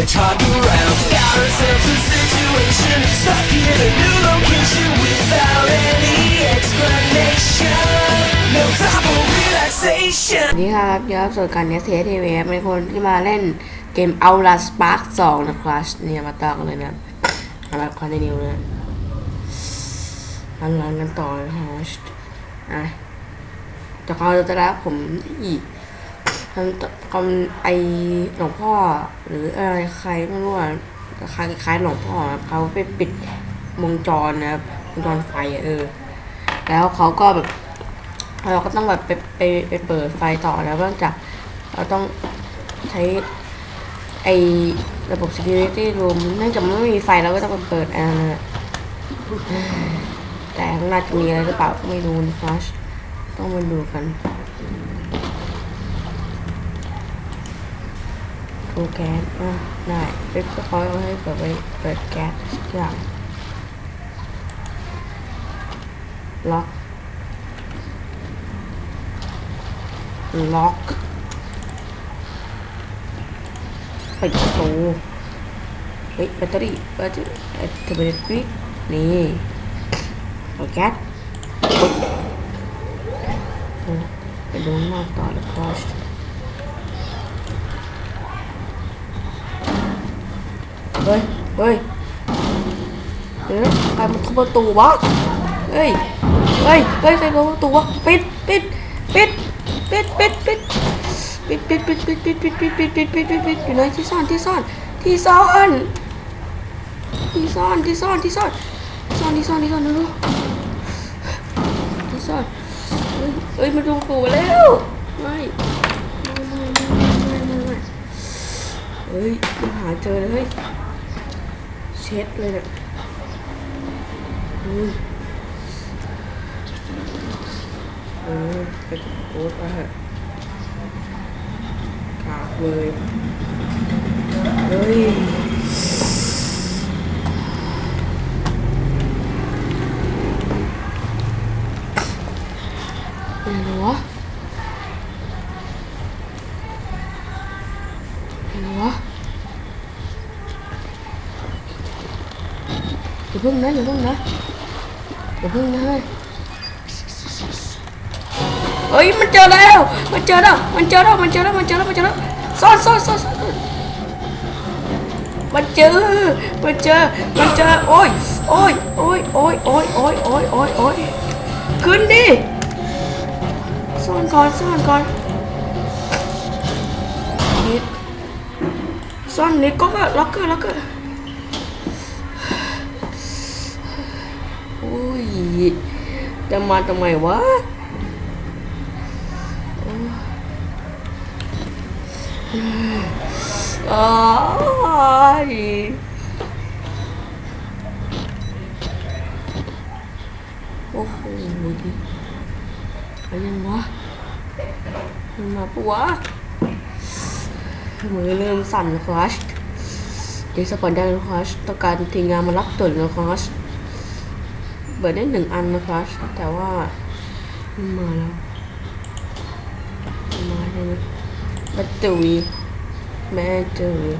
It's hard to round. Got ourselves a situation stuck in a new location without any explanation. No time for relaxation. นี่ครับย้อนสู่การเนสเทสทีวีเป็นคนที่มาเล่นเกมเอาลาสปาร์กสองนะครับเนี่ยมาต่อกันเลยนะเอาละคอนเทนิวนะรันรันกันต่อนะฮะอะจะเข้าจะรับผมอีก ทำคำไอหลวงพ่อ หรืออะไรใครไม่รู้อะคล้ายคล้ายหลวงพ่อครับเขาไปปิดวงจรนะครับวงจรไฟเออ แล้วเขาก็แบบเราก็ต้องแบบไปไปไปเปิดไฟต่อแล้วเนื่องจากเราต้องใช้ไอระบบ security room เนื่องจากไม่มีไฟเราก็ต้องไปเปิดอันนั้นนะแต่ข้างหน้าจะมีอะไรหรือเปล่าไม่รู้นะต้องมาดูกัน โทรแก๊สอะได้ไปเขาให้เปิดไปเปิดแก๊สสักอย่างล็อกล็อกปิดประตูเฮ้ยแบตเตอรี่แบตเตอรี่แบตเตอรี่นี่โอแก๊สปึ๊บโอ้ไปดูข้ากต่อเลยคอช เฮ้ย เฮ้ยเฮ้ยใครมันทุบประตูวะ เฮ้ย เฮ้ย เฮ้ยใครทุบประตูวะ ปิด ปิด ปิด ปิด ปิด ปิด ปิด ปิด ปิด ปิด ปิด ปิด ปิด ปิด ปิด ปิด ปิด ปิด อยู่ไหนที่ซ่อน ที่ซ่อน ที่ซ่อน ที่ซ่อน ที่ซ่อน ที่ซ่อน ที่ซ่อน ที่ซ่อน ที่ซ่อนนะลูกที่ซ่อนเฮ้ยเฮ้ยมาดูกูแล้วไม่ไม่ไม่ไม่ไม่ไม่เฮ้ยหาเจอเลยเฮ้ย ช็ดเลยเนี่ยเฮ้ยเออเป็นโค้ดไปเถอะกากเลยเฮ้ยเป็นไงวะเป็นไงวะ อย่าเพิ่งนะอย่าเพิ่งนะอย่าเพิ่งนะเฮ้ยเฮ้ยมันเจอแล้ว มันเจอแล้ว มันเจอแล้ว มันเจอแล้ว มันเจอแล้ว มันเจอแล้วซ่อนซ่อนซ่อนซ่อนมันเจอ มันเจอ มันเจอ โอ้ย โอ้ย โอ้ย โอ้ย โอ้ย โอ้ย โอ้ย โอ้ย โอ้ย ขึ้นดิซ่อนก่อนซ่อนก่อนนิดซ่อนนิดก็ล็อกเกอร์ล็อกเกอร์ ยจะมาทำไมวะอ้ายโอ้โหดิอะไรยังวะมันมาปะวะมือเริ่มสั่นครัชเดี๋ยวสปอนได้ครัชต้องการทีมงานมารับตัวนะครัช เบิดได้หนึ่งอันนะคะ แต่ว่ามันมาแล้วมาใช่ไหมแบตเตอรี่แบตเตอรี่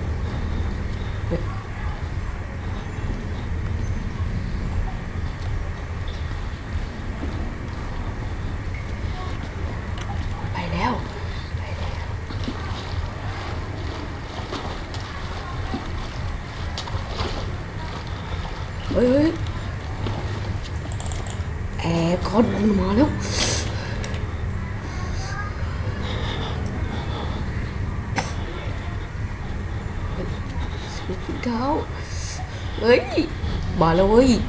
これもあれ cáo. Ấy bà lâu ơi.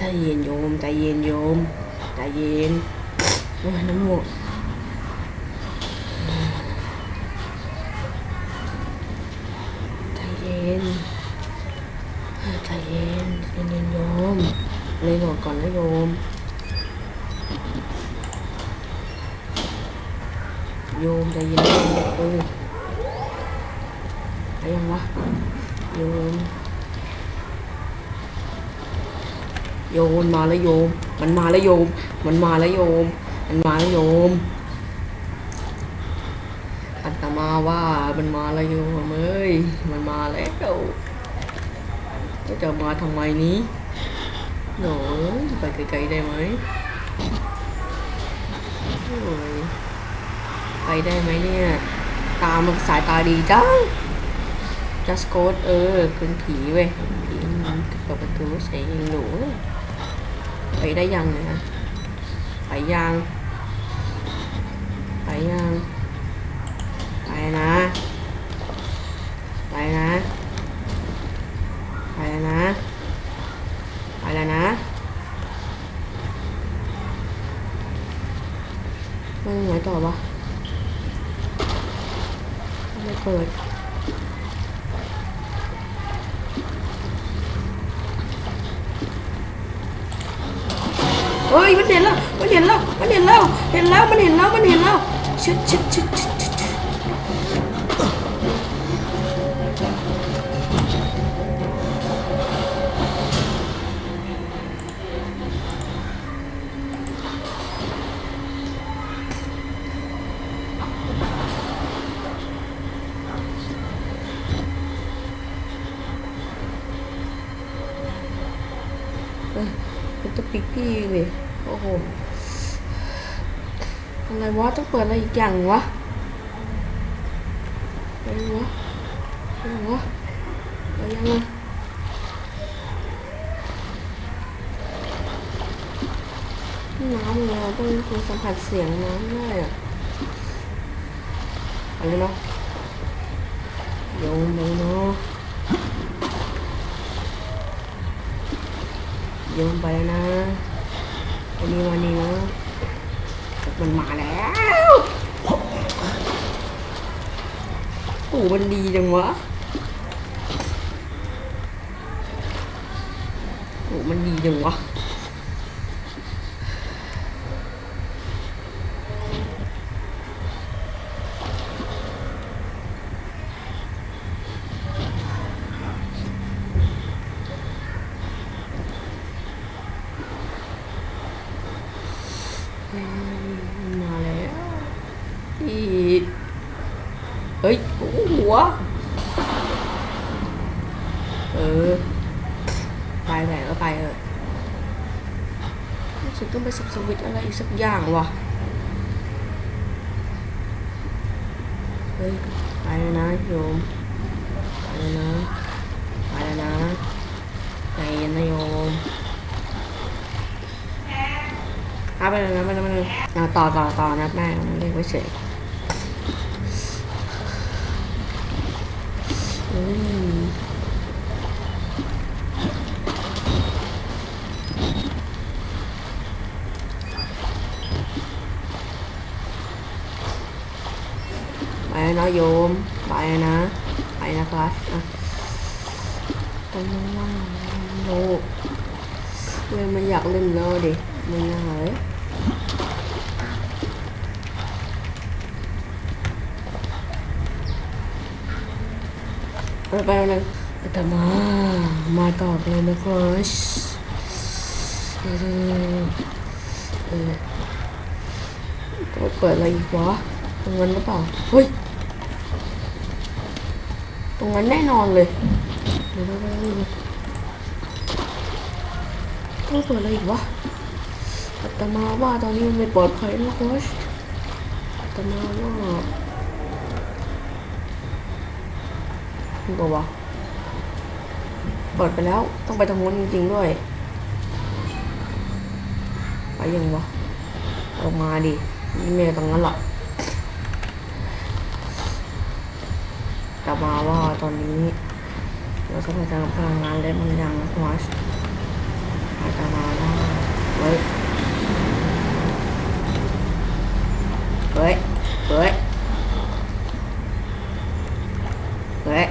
Tay yên dùm tay yên dùm tay yên ôi nóng ruột เลยนอนก่อนนะโยม โยมใจเย็นนะโยมเออไปยังวะโยม โยมมาแล้วโยม มันมาแล้วโยม มันมาแล้วโยม มันมาแล้วโยมแต่มาว่ามันมาแล้วโยมเอ้ย มันมาแล้วจะมาทำไมนี้ หนูไปไกลๆได้ไหมไปได้ไหมเนี่ย ตามันสายตาดีจัง just go เออเป็นผีเว้ยผีมันเปิดประตูใส่เองหนูไปได้ยังเนี่ยนะไปยังไปยัง ไปนะ ไปนะ ไปแล้วนะ ไปแล้วนะ มันยังไงต่อวะไม่เปิดเฮ้ยมันเห็นแล้ว มันเห็นแล้ว มันเห็นแล้ว เห็นแล้ว มันเห็นแล้ว มันเห็นแล้วชิดชิดชิดชิด ปิกพี่เลยโอ้โห อะไรวะ ต้องเปิดอะไรอีกอย่างวะอะไรวะอะไรวะอะไรยังไงน้ำเราต้องคุณสัมผัสเสียงน้ำได้อะอะไรเนาะโยมเลยเนาะ โยมไปแล้วนะวันนี้วันนี้นะมันมาแล้วโอ้มันดีจังวะโอ้มันดีจังวะ มาแล้วอีเฮ้ยโอ้โหหัว เออ ไปไหนก็ไปเออรู้สึกต้องไปสับ สักอย่างวะเฮ้ยไปแล้วนะโยมไปแล้วนะไปแล้วนะใจเย็นนะโยมเอาไปเลยนะไปเลยไปเลยเอาต่อต่อต่อนะแม่เรียกไว้เฉยเฮ้ยไปแล้วนะ โยม ไปนะ ไปนะครับอะตรงนั้นว่างโลกเลยมันอยากเล่นแล้วดิมันน่าเลยไปไปเลยแต่มา มาตอบเลยนะครับเออเออเปิดอะไรอีกวะตรงนั้นหรือเปล่า เฮ้ย ตรงนั้นแน่นอนเลยเดี๋ยวเราไปดูต้องเปิดอะไรอีกวะอาตมาว่าตอนนี้มันไม่ปลอดภัยนะโค้ชอาตมาว่านี่ก็วะเปิดไปแล้วต้องไปทางนู้นจริงๆด้วย ไปยังวะออกมาดินี่เมย์ตรงนั้นหรอก แต่มาว่าตอนนี้ เราจะไปทางพลังงานเล่นบางอย่างนะโค้ชอาตมาว่าเฮ้ยเฮ้ยเฮ้ยเฮ้ย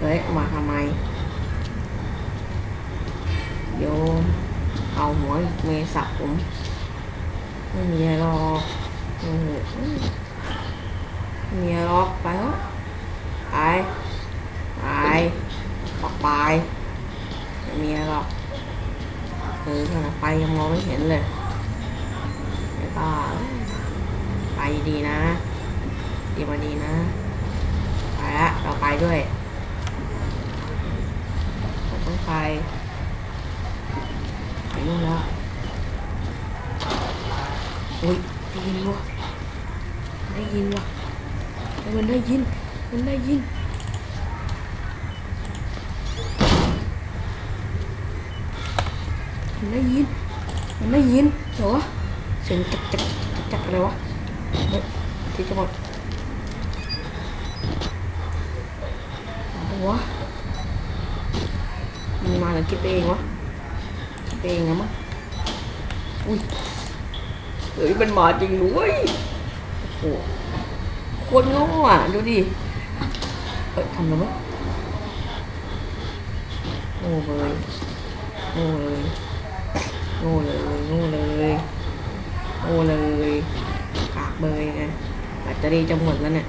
เฮ้ยมาทำไมโยมเอาหัวเมสับผมมีอะไรหรอกเออไม่มีอะไรหรอกไปเถอะไป ไปออกไป ไม่มีอะไรหรอกเออขนาดไฟยังมองไม่เห็นเลยไอ้บ้าไปดีนะ ดีมาดีนะ ไปละเราไปด้วยเราต้องไปไปนู่นแล้วอุ้ยได้ยินวะได้ยินวะมันได้ยิน มันได้ยิน มันได้ยิน มันได้ยินเหรอวะเสียงจักจักจักจักอะไรวะเฮ้ยที่จะหมดวะมันมาแล้วคิดเองวะคิดเองนะมั้งอุ้ยเฮ้ยมันมาจริงด้วยโอ้โหโคตรโง่อะดูดิเฮ้ยทำแล้วมั้งโง่เลยโง่เลย โง่เลยโง่เลยโง่เลยกากเบยไงแบตเตอรี่จะหมดแล้วเนี่ย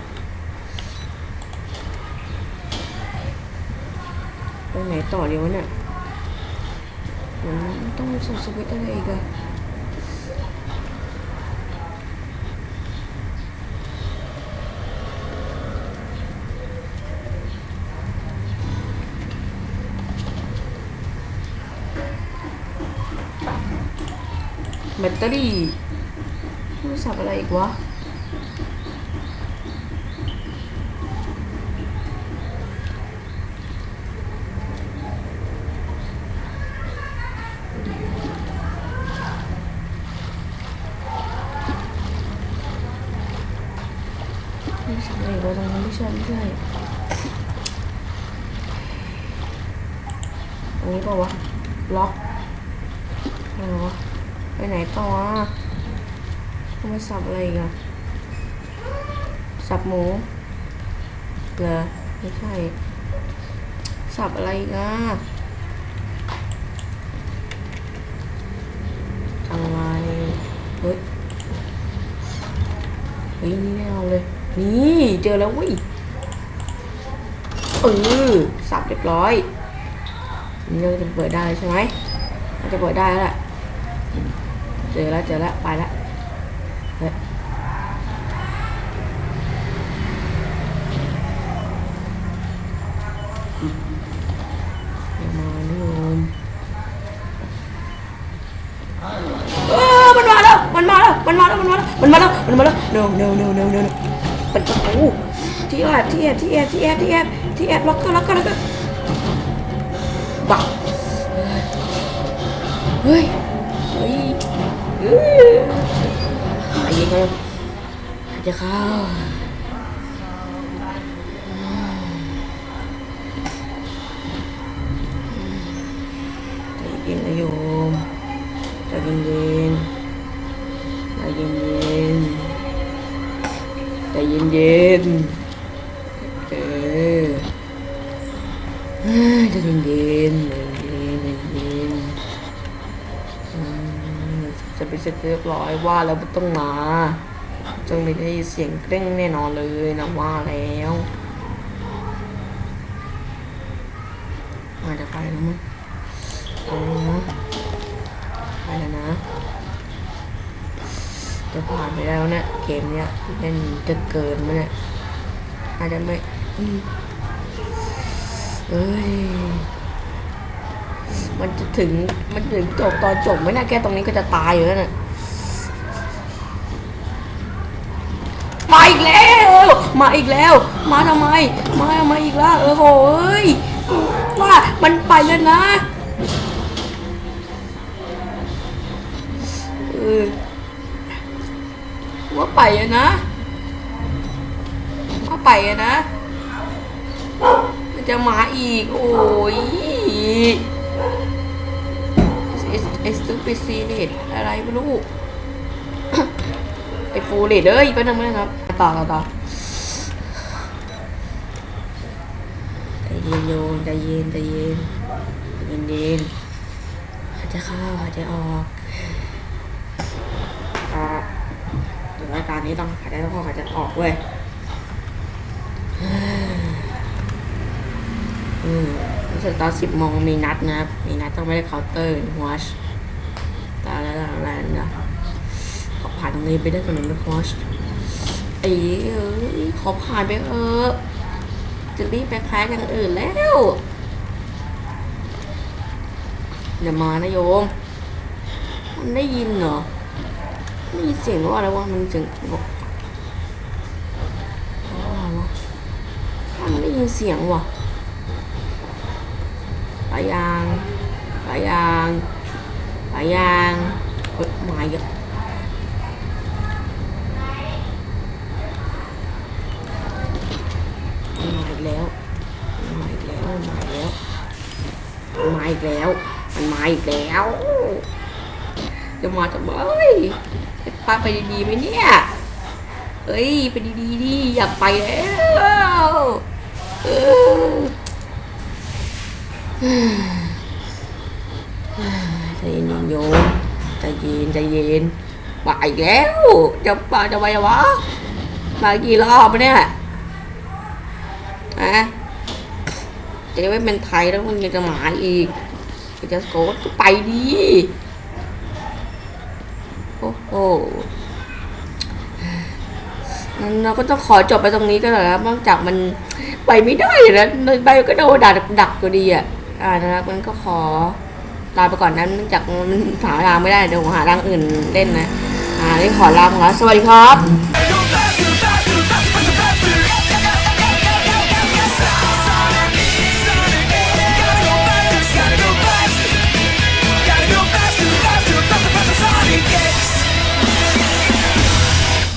ไปไหนต่อเดียวะเนี่ยมันต้องสูสวิตอะไรอีกอะ ตอรี่โทรศัพท์อะไรอีกวะ โทรศัพท์อะไรอีกวะตรงนั้นไม่ใช่ไม่ใช่ตรงนี้เปล่าวะ ล็อกอะไรวะ ไปไหนต่ออะต้องไป สับอะไรกอะสับหมูเหรอไม่ใช่ สับอะไรอีกอะอะไรเฮ้ยเฮ้ยนี่ไม่เอาเลย นี่เจอแล้วเวิเออสับเรียบร้อยนี่เราจะเปิดได้ใช่ไหมเราจะเปิดได้แล้วแหละเจอแล้วเจอแล้วไปแล้ว no no no no no เปิดประตูที่แอบที่แอบที่แอบที่แอบที่แอบที่แอบล็อกก็ล็อกก็ล็อกก็บักเฮ้ยเฮ้ยเฮ้ยิงเขาจะเข้า บร้อยว่าแล้วต้องมาจงไม่ได้เสียงเกร่งแน่นอนเลยนะว่าแล้วมาจะไปแล้วมั้งไปแล้วนะไปแล้วนะ จะผ่านไปแล้วเนี่ยเกมเนี้ยเล่นจะเกินไหมเนี่ยอาจจะไม่เอ้ยมันจะถึงมันถึงจบตอนจบไหม่น่าแก้ตรงนี้ก็จะตายอยู่แล้วน่ะ มาอีกแล้ว มาทำไม มาทำไมอีกล่ะเออโหเอ้ยว่ามันไปแล้วนะเออว่าไปอะนะว่าไปอะนะจะมาอีก โอ้ยไอ้สตูปิซีเลดอะไรไม่รู้ไอ้ฟูเลดเอ้ยไปนั่งมครับ ต่อต่อต่อใจ เย็นโยนใจเย็นใจเย็นเย็นเย็นหายใจเข้าหายใจออกอ่าเดี๋ยวรายการนี้ต้องหายใจเข้าหายใจออกเว้ยอืมรู้สึกตอนสิบโมงมีนัดนะครับ มีนัดต้องไม่ได้เคาน์เตอร์วอชตาแล้วอะไรนะขอผ่านตรงนี้ไปได้ก่อนนะวอชไอ้เอ้ยขอผ่านไปเถอ จะรีบไปแคสอย่างอื่นแล้ว เดี๋ยวมานะโยม มันได้ยินเหรอได้ยินเสียงว่าอะไรวะมันเสียงบอกอะไรวะมันได้ยินเสียงว่ะปลายางปลายางปลายางเฮ้ยมาอีกแล้ มันมาอีกแล้ว มันมาอีกแล้วจะมาทำไมให้ป้าไปดีๆไหมเนี่ยเอ้ยไปดีๆดิอยากไปแล้วเออใจเย็นโยมใจเย็นใจเย็นมาอีกแล้วจะมาจะไปวะมากี่รอบเนี่ยอะ จะไม่เป็นไทยแล้วมันยังจะหมายอีกจะโกดก็ไปดีโอ้โหงั้นเราก็ต้องขอจบไปตรงนี้ก็แล้วบนอกจากมันไปไม่ได้นะไปก็โดนดักดักก็ดีอะอ่านะครับมันก็ขอลาไปก่อนนะเนื่องจากมันหาทางไม่ได้เดี๋ยวหาทางอื่นเล่นนะอ่านี่ขอลาไปก่อนสวัสดีครับ